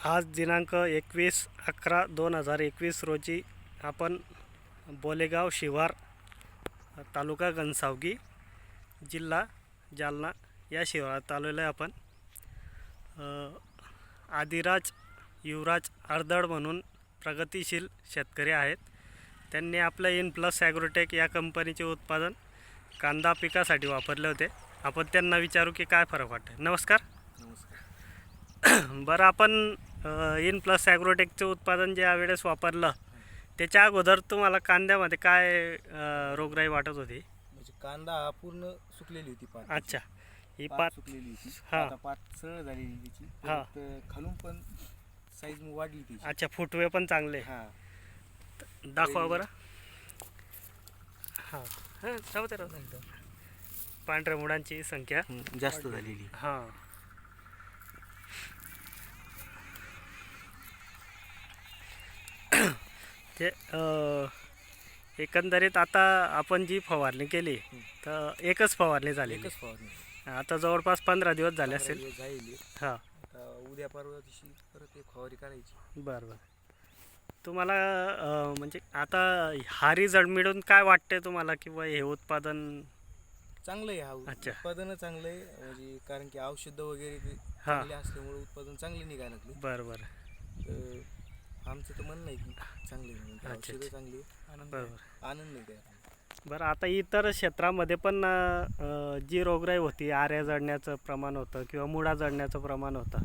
आज दिनांक एकवीस अकरा दोन हजार एकवीस रोजी आपण बोलेगाव शिवार तालुका घनसावगी जिल्हा जालना या शिवारात आलेलो आहे आपण. आदिराज युवराज अर्दड म्हणून प्रगतिशील शेतकरी आहेत. त्यांनी आपलं इन प्लस ॲग्रोटेक या कंपनीचे उत्पादन कांदा पिकासाठी वापरले होते. आपण त्यांना विचारू की काय फरक वाटतं नमस्कार. नमस्कार. बरं आपण इन प्लस ॲग्रोटेकचं उत्पादन जे यावेळेस वापरलं त्याच्या अगोदर तुम्हाला कांद्यामध्ये काय अ, रोगराई वाटत होती? म्हणजे कांदा हा पूर्ण सुकलेली होती पात. अच्छा. ही पात पात सुकलेली होती. हा. आता पात सरळ झालेली त्याची. हा. परत खालून पण साईज वाढली त्याची. अच्छा फुटवे पण चांगले. हा. दाखवा बरं. हां. हां राहू दे, राहू दे. पांढऱ्या मुळांची संख्या जास्त झालेली. हां. अ, एकंदरीत आता आपण जी फवारणी केली तर एकच फवारणी झाली एकच फवारणी आता जवळपास पंधरा दिवस झाले असेल. झालेली. हां. उद्या परवा दिवशी परत एक फवारी करायची. बरं बरं. तुम्हाला म्हणजे आता हा रिझल्ट मिळून काय वाटते तुम्हाला किंवा हे उत्पादन? चांगलं आहे हा अच्छा. उत्पादन चांगलं आहे. म्हणजे कारण की औषधं वगैरे हा. असल्यामुळे उत्पादन चांगले निघायला लागले. बरं बरं. तर आमचं तर म्हणणं आहे की चांगले. अच्छा, औषधं अच्छा. चांगली आहे. आनंद बरं आहे. आनंद. बरं आता इतर क्षेत्रामध्ये पण अ, जी रोगराई होती आऱ्या जळण्याचं प्रमाण होतं किंवा मुळा जळण्याचं प्रमाण होतं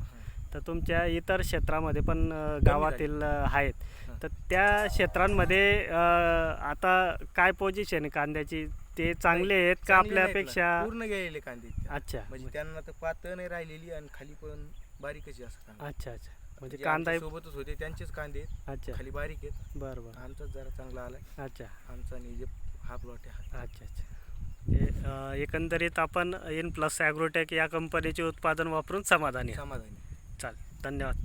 तर तुमच्या इतर क्षेत्रामध्ये पण अ, गावातील अ, आहेत. तर त्या क्षेत्रांमध्ये अ, आता काय पोझिशन आहे कांद्याची ते चांगले आहेत का चांगले नाहीत आपल्यापेक्षा. पूर्ण गेलेले कांदे. अच्छा म्हणजे त्यांना तर पातळ नाही राहिलेली आणि खाली पण बारीकच आहे असं कांदा अच्छा अच्छा म्हणजे कांदा सोबतच होते त्यांचेच कांदे आहेत. अच्छा. खाली बारीक आहेत. बरं बरं. आमचाच जरा चांगला आलाय. अच्छा. आमचा आणि जे हा प्लॉट आहे. अच्छा अच्छा. म्हणजे अ, एकंदरीत आपण इन प्लस ॲग्रोटेक या कंपनीचे उत्पादन वापरून समाधानी आहोत. समाधानी. चालेल. धन्यवाद.